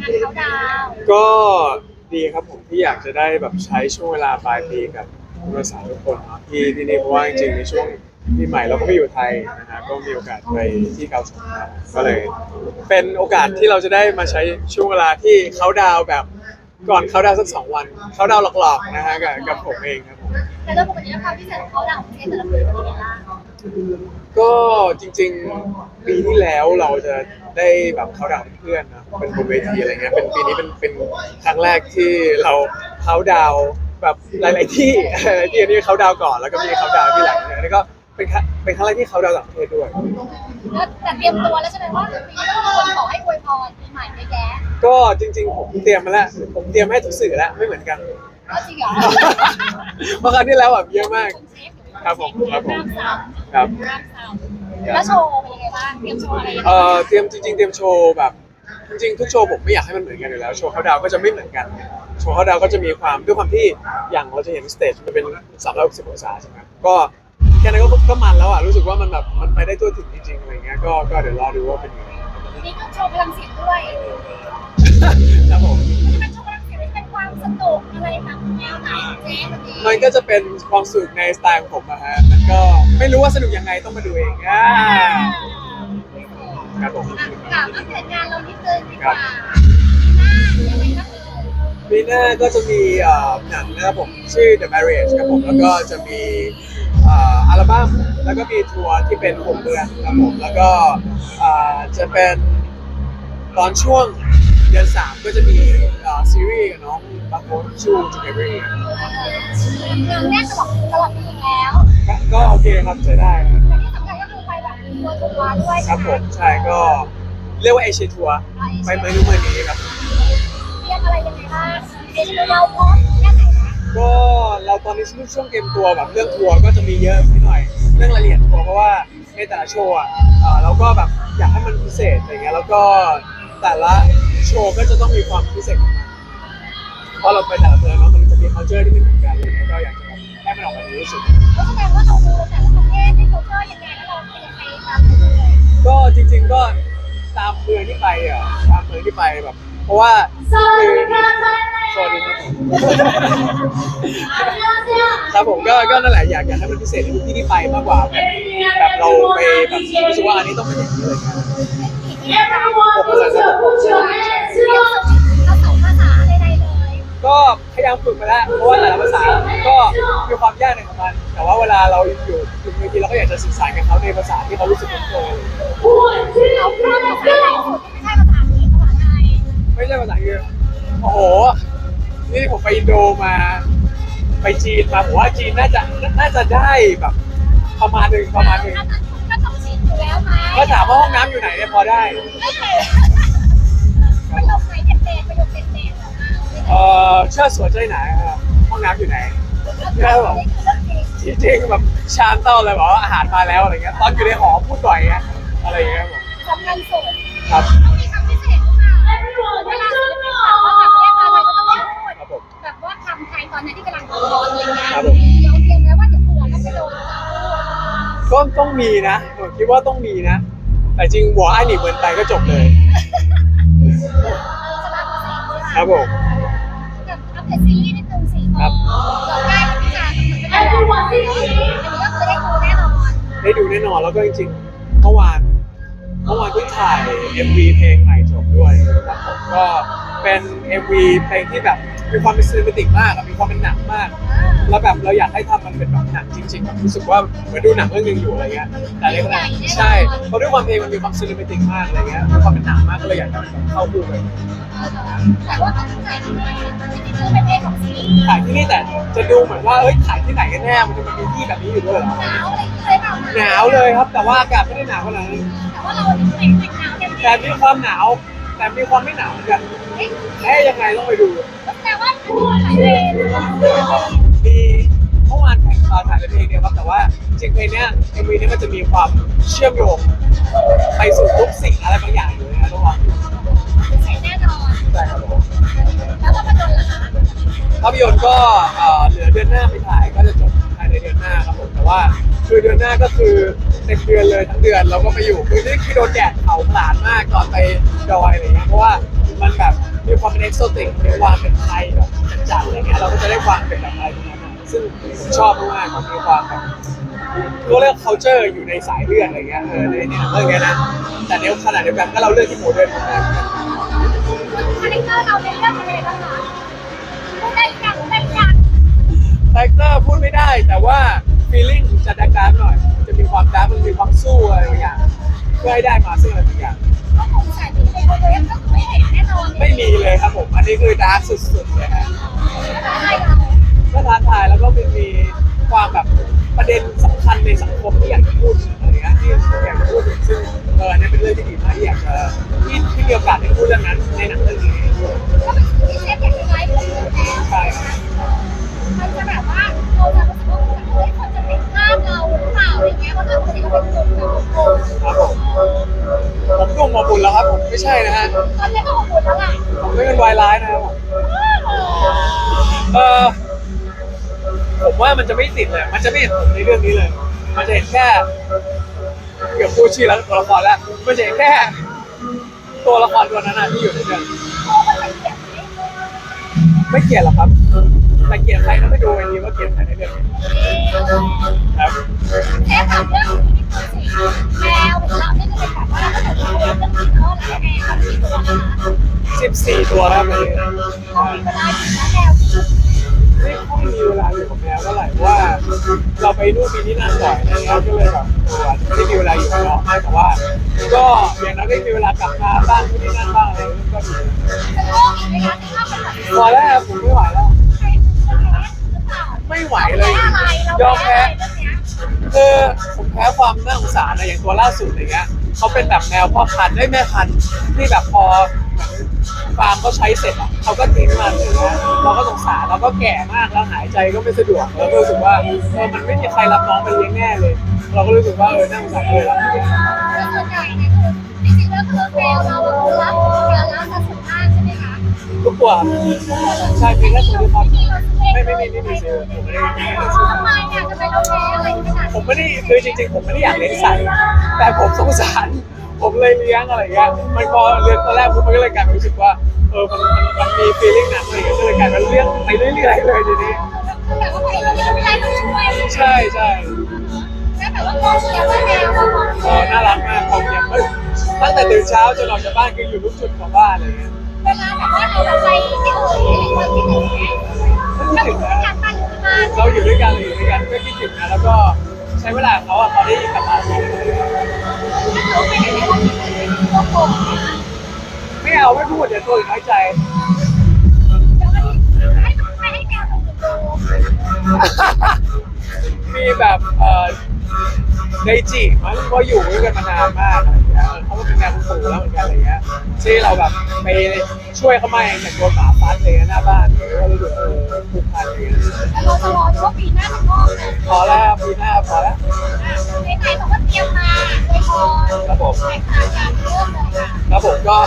งานเขาดาวน์ก็ดีครับผมที่อยากจะได้แบบใช้ช่วงเวลาปลายปีกับผู้โดยสารทุกคนเนาะที่ที่นี่เพราะว่าจริงๆในช่วงปีใหม่เราก็ไม่อยู่ไทยนะฮะก็มีโอกาสไปที่เกาสงครับก็เลย เป็นโอกาสที่เราจะได้มาใช้ช่วงเวลาที่เขาดาวน์แบบก่อนเขาดาวน์สักสองวันเขาดาวน์หลอกๆนะฮะกับกับผมเองครับผม แต่โดยปกติแล้วความพิเศษของเขาดาวน์ของประเทศแต่ละปีเป็นยังไงบ้างก็จริงๆปีที่แล้วเราจะ ได้แบบเขาดาวน์กับเพื่อนนะเป็นบนเวทีอะไรเงี้ยเป็นปีนี้เป็นเป็นครั้งแรกที่เราเขาดาวน์แบบหลาย ๆ ที่ที่อันนี้เขาดาวน์ก่อนแล้วก็มีเขาดาวน์ที่หลังเนี่ยแล้วก็เป็นครั้งเป็นครั้งแรกที่เขาดาวน์ต่างประเทศด้วย แล้วแต่เตรียมตัวแล้วใช่ไหมว่าปีนี้ต้องมีคนขอให้อวยพรปีใหม่เยอะแยะก็จริง ๆ ผมเตรียมมาแล้วผมเตรียมให้ทุกสื่อแล้วไม่เหมือนกันก็จริงเหรอเพราะครั้งที่แล้วแบบเยอะมากเซฟครับผมครับผมห้ามซ้ำครับห้ามซ้ำ แล้วโชว์เป็นยังไงบ้างเตรียมโชว์อะไรยังไงเอ่อเตรียมจริงๆเตรียมโชว์แบบจริงๆทุกโชว์ผมไม่อยากให้มันเหมือนกันอยู่แล้วโชว์เขาดาวน์ก็จะไม่เหมือนกัน โชว์เขาดาวน์ก็จะมีความด้วยความที่อย่างเราจะเห็นสเตจมันเป็น360องศาใช่ไหมก็แค่นั้นก็ก็มันแล้วอะรู้สึกว่ามันแบบมันไปได้ตัวถึงจริงๆอะไรเงี้ยก็ก็เดี๋ยวรอดูว่าเป็นยังไงนี่ก็โชว์พลังเสียงด้วยครับผมที่มันโชว์พลังเสียงนี่เป็นความสนุกอะไรแบบแนวไหนเจ๊วันนี้มันก็จะเป็นความสุขในสไตล์ของผมอะฮะมันก็ ไม่รู้ว่าสนุกยังไงต้องมาดูเองอ่าครับผมอะกล่าวอัปเดตงานเรานิดนึงดีกว่าปีหน้ายังไงก็คือปีหน้าก็จะมีเอ่อหนังนะครับผมชื่อ The Marriage ครับผมแล้วก็จะมีเอ่ออัลบั้มแล้วก็มีทัวร์ที่เป็นหกเดือนครับผมแล้วก็เอ่อจะเป็นตอนช่วงเดือนสามก็จะมีเอ่อซีรีส์กับน้องบางคนชื่อจูเนบรีงานแน่นตลอดตลอดปีแล้ว ก็โอเคครับใช้ได้ครับและที่สำคัญก็คือไปแบบทัวร์ทัวร์ด้วยครับผมใช่ก็เรียกว่าเอเชียทัวร์ไปเมืองนู้นเมืองนี้ครับเตรียมอะไรยังไงบ้างเดี๋ยวเราพร้อมแค่ไหนนะก็เราตอนนี้ช่วงเตรียมตัวแบบเรื่องทัวร์ก็จะมีเยอะนิดหน่อย เรื่องรายละเอียดทัวร์เพราะว่าในแต่ละโชว์อะเอ่อเราก็แบบอยากให้มันพิเศษอะไรเงี้ยแล้วก็แต่ละโชว์ก็จะต้องมีความพิเศษของมันเพราะเราไปแต่ละเมืองเนาะมันจะมี culture ที่ไม่เหมือนกันอะไรเงี้ยก็อยากจะแบบ ให้มันออกมาดีที่สุด ก็แสดงว่าเราดูแต่ละประเทศที่เขาเจอยังไงแล้วเราเป็นยังไงตามไปเลยก็จริง ๆก็ตามเมืองที่ไปอะตามเมืองที่ไปแบบ เพราะว่าคือสวัสดีครับผมครับผมก็ก็นั่นแหละอยากอยากให้มันพิเศษในทุกที่ที่ไปมากกว่าแบบแบบเราไปแบบรู้สึกว่าอันนี้ต้องเป็นอย่างนี้เลยครับผมภาษา มีความยากในของมัน แต่ว่าเวลาเราอยู่อยู่บางทีเราก็อยากจะสื่อสารกับเขาในภาษาที่เขารู้สึกคุ้นเคยเราพูดภาษาไหนสุดที่ไม่ใช่ภาษาอังกฤษภาษาไทยไม่ใช่ภาษาอังกฤษโอ้โห นี่ผมไปอินโดมา ไปจีนมาผมว่าจีนน่าจะน่าจะได้แบบ ประมาณหนึ่งประมาณหนึ่งก็ต้องชินอยู่แล้วไหมก็ถามว่าห้องน้ำอยู่ไหนเนี่ยพอได้ประโยคไหนเด็ดๆประโยคเด็ดๆเออเชื่อสวนใจไหนครับห้องน้ำอยู่ไหน จริงๆแบบชามเต้าเลยบอกว่าอาหารมาแล้วอะไรเงี้ยตอนอยู่ในหอพูดบ่อยไงอะไรอย่างเงี้ยครับผมสำคัญสุดครับมีคำพิเศษหรือเปล่าเวลาศิลปินแบบว่าต่างประเทศมาไทยก็ต้องพูดครับผมแบบว่าคำไทยตอนนี้ที่กำลังร้อนอะไรเงี้ยครับผมเดี๋ยวเตรียมแล้วว่าเดี๋ยวเผื่อแล้วจะโดนก็ต้องมีนะผมคิดว่าต้องมีนะ แต่จริงหัวไอ้หนีเหมือนไปก็จบเลยครับผม ได้ดูแน่นอนแล้วก็จริงๆเมื่อวานเมื่อวานเพิ่งถ่าย MV เพลงใหม่จบด้วยครับผมก็ เป็น MV เพลงที่แบบมีความเป็นซีนิมติกมากอะมีความเป็นหนังมาก แล้วแบบเราอยากให้ทำมันเป็นแบบหนังจริงๆแบบรู้สึกว่าเหมือนดูหนังเรื่องหนึงอยู่อะไรเงี้ยแต่ในขณะใช่เพราะด้วยความเพลงมันมีความซีนิมติกมากอะไรเงี้ยมีความเป็นหนังมากก็เลยอยากให้มันแบบเข้าคู่กันแต่ว่าต้องถ่ายที่นี่ที่นี่เป็นเพลงของซีรีส์ถ่ายที่นี่แต่จะดูเหมือนว่าเอ้ยถ่ายที่ไหนกันแน่มันจะมีที่แบบนี้อยู่ด้วยเหรอหนาวอะไรเลยเปล่าหนาวเลยครับแต่ว่าอากาศไม่ได้หนาวขนาดนั้นแต่ว่าเราแต่งแต่งหนาวเต็มที่แต่มีความหนาว แต่มีความไม่หนาวเหมือนกันแค่ยังไงต้องไปดู แต่ว่าพูดหลายเพลงมีเมื่อวานถ่ายเอ่อถ่ายเป็นเพลงเดียวครับแต่ว่าจริงๆเพลงเนี้ยเอ็มวีนี้ยมันจะมีความเชื่อมโยงไปสู่ทุกสิ่งอะไรบางอย่างอยู่นะระหว่างใส่แน่นอนใช่ครับผมแล้วก็มาโดนละคะภาพยนตร์ก็เอ่อเหลือเดือนหน้าไปถ่ายก็จะจบภายในเดือนหน้าครับผมแต่ว่าคือเดือนหน้าก็คือเต็มเดือนเลยทั้งเดือนเราก็ไปอยู่คือนี่คือโดนแดดเผาผลาญมากตอนไป ดอยอะไรเงี้ยเพราะว่ามันแบบกโซติกมีความเป็นไทยแบบจัดๆอะไรเงี้ยเราก็จะได้ความเป็นแบบอะไรตรงนั้นอะซึ่งชอบมากๆมันมีความแบบก็เรียก culture อยู่ในสายเลือดอะไรเงี้ยเออในเนี่ยเรื่องเงี้ยนะแต่เดี๋ยขนาดเดียวกันก็เราเลือกที่โมเดิร์นมาคาแรคเตอร์เราในเรื่องอะไรบ้างคะพูดได้ยังได้ยังคาแรคเตอร์พูดไม่ได้แต่ว่า feeling จะดักดาร์กหน่อย จะมีความดาร์กมันมีความสู้อะไรบางอย่างเพื่อให้ได้มาซึ่งอะไรบางอย่าง ไม่มีเลยครับผม อันนี้คือดาร์กสุดๆเลยฮะอะไรเราก็ท้าทายแล้วก็มีมีความแบบประเด็นสำคัญในสังคมที่อยากจะพูดอะไรเงี้ยที่อยากจะพูดถึงซึ่งเอออันนี้เป็นเรื่องที่ดีมากที่อยากจะที่ที่มีโอกาสได้พูดเรื่องนั้นในหนังเรื่องนี้ก็เป็นที่เชฟอยากจะไลฟ์เป็นอยู่แล้วใช่มันจะแบบว่าเราจะรู้สึกว่าเฮ้ย อะไรเงี้ยเพราะเป็นกลุ่มแบบกลุ่มครับผมผมดุ่มมาบุญแล้วครับผมไม่ใช่นะฮะตอนนี้ก็ขอบคุณแล้วล่ะผมไม่เป็นวายร้ายนะครับผมเออผมว่ามันจะไม่ติดเลยมันจะไม่เห็นผมในเรื่องนี้เลย มันจะเห็นแค่เกือบพูดชื่อแล้วตัวละครแล้วมันจะเห็นแค่ตัวละครตัวนั้นนะที่อยู่ในเรื่อง ไม่เกลียดหรอกครับแต่เกลียดใครต้องไปดูกันดีว่าเกลียดใครในเรื่องนี้ครับเชฟถามเรื่องนี้นิดนึงสิแมวของเราเนี่ยจะเป็นแบบว่าถ้าเกิดเราเรื่องนี้เนาะแล้วแมวที่ตัวนะคะสิบสี่ตัวครับเลยเขามีเวลาอยู่แล้วแมวที่ ไม่ค่อยมีเวลาอยู่กับแมวเท่าไหร่เพราะว่า เราไปนู่นไปนี่นั่นบ่อยอะไรเงี้ยก็เลยแบบเออไม่ได้มีเวลาอยู่กับน้องมากแต่ว่า ก็อย่างน้อยก็มีเวลากลับมาบ้านที่นี่นั่นบ้างอะไรก็ดีจะโลกอีกไหมคะถ้าเป็นแบบพอแล้วครับผมไม่ไหวแล้ว ใครจะแพ้หรือเปล่าไม่ไหวเลยแพ้อะไรเรายอมแพ้แพ้อะไรเรื่องเนี้ยคือผมแพ้ความน่าสงสารนะอย่างตัวล่าสุดอย่างเงี้ยเขาเป็นแบบแมวพ่อพันธุ์ได้แม่พันธุ์ที่แบบพอ ฟาร์มเขาใช้เสร็จอะเขาก็ทิ้งมันอย่างเงี้ยเราก็สงสารเราก็แก่มากแล้วหายใจก็ไม่สะดวกแล้วก็รู้สึกว่าเออมันไม่มีใครรับน้องไปเลี้ยงแน่เลย เราก็รู้สึกว่าเออน่าสงสารเลยรับไม่ได้คือส่วนใหญ่เนี่ยคือจริงๆแล้วคือแมวเราอะคือรับการรับการสุขภาพใช่ไหมคะทุกตัวใช่มีแค่ตัวที่เขาไม่ไม่ไม่ไม่มีซื้อผมไม่ได้ไม่ได้ซื้อทำไมเนี่ยทำไมเราแพ้อะไรขนาดผมไม่ได้คือจริง ๆ ผมไม่ได้อยากเลี้ยงสัตว์แต่ผมสงสาร ผมเลยเลี้ยงอะไรอย่างเงี้ยมันพอเลี้ยงตอนแรกผมมันก็เลยกลายเป็นรู้สึกว่าเออมันมันมันมี feeling หนักอะไรอย่างเงี้ยก็เลยกลายเป็นเลี้ยงไปเรื่อยๆเลยทีนี้คือแบบว่าพอเราไม่ได้ต้องช่วยใช่ใช่แล้วแบบว่าเราเชียร์ว่าแมวเราของเออน่ารักมากความเลี้ยงเฮ้ยตั้งแต่ตื่นเช้าจนออกจากบ้านคืออยู่ทุกจุดของบ้านอะไรอย่างเงี้ยเวลาแบบว่าเราแบบไปที่อื่นเราคิดถึงแมวเราคิดถึงการตั้งที่บ้านเราอยู่ด้วยกันเราอยู่ด้วยกันก็คิดถึงนะแล้วก็ใช้เวลากับเขาอะเขาได้กลับมาทีนึง ถ้าเขาไปไหนเราคิดถึงตัวโกงไม่เอาไม่พูดเดี๋ยวตัวอีกนน้อยใจ เดี๋ยววันนี้ให้ไม่ให้แกมีแบบเอ่อในจีมั้งเพราะอยู่ด้วยกันมานานมากอะ เขาก็เป็นแนวคุณปู่แล้วเหมือนกันอะไรเงี้ยที่เราแบบไปช่วยเขามาเองจากโดนหมาฟัดอะไรเงี้ยหน้าบ้านก็รู้สึกเออผูกพันอะไรเงี้ยแต่เราจะรอดูว่าปีหน้าจะงอกเลยพอแล้วปีหน้าพอแล้วในไหนบอกว่าเตรียมมาโดยพรครับผมแตกต่างกันเรื่องเลยค่ะครับผมก็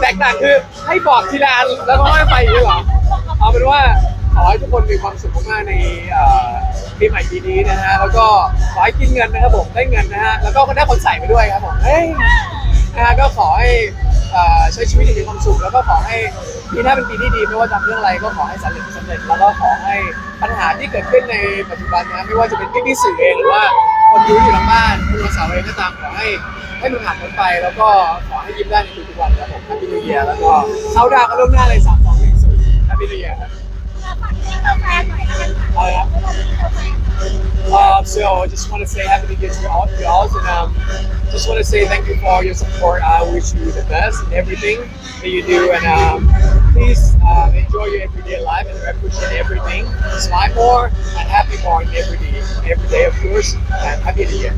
แตกต่างคือให้บอกทีละอันแล้วก็ไม่ไปอย่างนี้เหรอเอาเป็นว่า อให้ทุกคนมีความสุขมากๆในเอ่อปีใหม่ปีนี้นะฮะแล้วก็ขอให้กินเงินนะครับผมได้เงินนะฮะแล้วก็ได้คนใส่ไปด้วยครับผมเฮ้ยนะฮะก็ขอให้เอ่อใช้ชีวิตอย่างมีความสุขแล้วก็ขอให้ปีหน้าเป็นปีที่ดีไม่ว่าจะทำเรื่องอะไรก็ขอให้สำเร็จสำเร็จแล้วก็ขอให้ปัญหาที่เกิดขึ้นในปัจจุบันนะไม่ว่าจะเป็นพี่พี่ๆสื่อเองหรือว่าคนดูอยู่ทางบ้านคุณสาวเองก็ตามขอให้ให้มันผ่านพ้นไป แล้วก็ขอให้ยิ้มได้ในทุกๆวันครับผมแฮปปี้นิวเยียร์แล้วก็เข้าดาวกันล่วงหน้าเลยสามสองหนึ่งศูนย์แฮปปี้นิวเยียร์ครับ Um, um, so I just want to say happy to get to all of y'all, and um, just want to say thank you for all your support. I wish you the best in everything that you do, and um, please um, enjoy your everyday life and appreciate everything. Smile more and happy more every day, every day of course, and happy new year.